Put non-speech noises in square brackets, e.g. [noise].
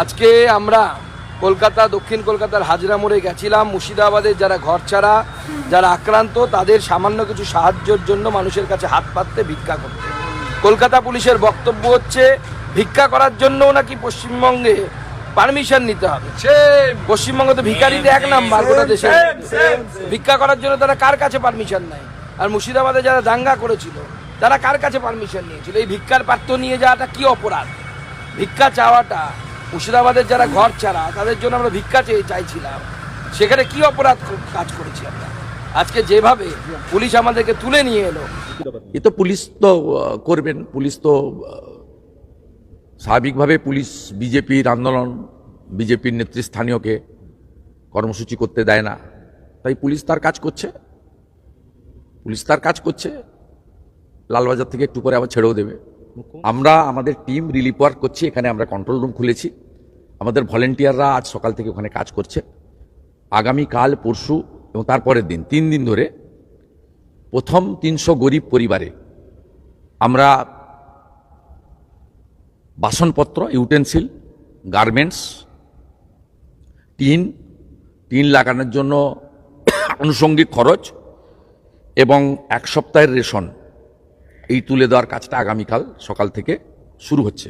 আজকে আমরা কলকাতা দক্ষিণ কলকাতার হাজরা মোড়ে গেছিলাম। মুর্শিদাবাদের যারা ঘর ছাড়া যারা আক্রান্ত তাদের সামান্য কিছু সাহায্যের জন্য মানুষের কাছে হাত পাততে ভিক্ষা করতে। কলকাতা পুলিশের বক্তব্য হচ্ছে ভিক্ষা করার জন্য নাকি পশ্চিমবঙ্গে পারমিশন নিতে হবে? পশ্চিমবঙ্গ তো ভিখারিতে এক নাম্বার গোটা দেশে ভিক্ষা করার জন্য তারা কার কাছে পারমিশন নেয়? আর মুর্শিদাবাদে যারা দাঙ্গা করেছিল তারা কার কাছে পারমিশন নিয়েছিল? এই ভিক্ষার পাত্র নিয়ে যাওয়াটা কি অপরাধ? ভিক্ষা চাওয়াটা মুর্শিদাবাদের যারা ঘর ছাড়া, তাদের জন্য আমরা ভিক্ষা চেয়ে চাইছিলাম। সেখানে কি অপরাধ কাজ করেছি আমরা? আজকে যেভাবে পুলিশ আমাদেরকে তুলে নিয়ে এলো। এ তো পুলিশ তো করবেন। পুলিশ তো স্বাভাবিকভাবে পুলিশ বিজেপির আন্দোলন, বিজেপির নেতৃস্থানীয়কে কর্মসূচি করতে দেয় না। তাই পুলিশ তার কাজ করছে। পুলিশ তার কাজ করছে। লালবাজার থেকে একটু পরে আবার ছেড়েও দেবে। আমরা আমাদের টিম রিলিফ ওয়ার্ক করছি, এখানে আমরা কন্ট্রোল রুম খুলেছি। আমাদের ভলেন্টিয়াররা আজ সকাল থেকে ওখানে কাজ করছে। আগামী কাল, পরশু এবং তারপরের দিন, তিন দিন ধরে প্রথম তিনশো গরিব পরিবারে আমরা বাসনপত্র ইউটেন্সিল গার্মেন্টস টিন টিন লাগানোর জন্য [coughs] আনুষঙ্গিক খরচ এবং এক সপ্তাহের রেশন এই তুলে দেওয়ার কাজটা আগামীকাল সকাল থেকে শুরু হচ্ছে।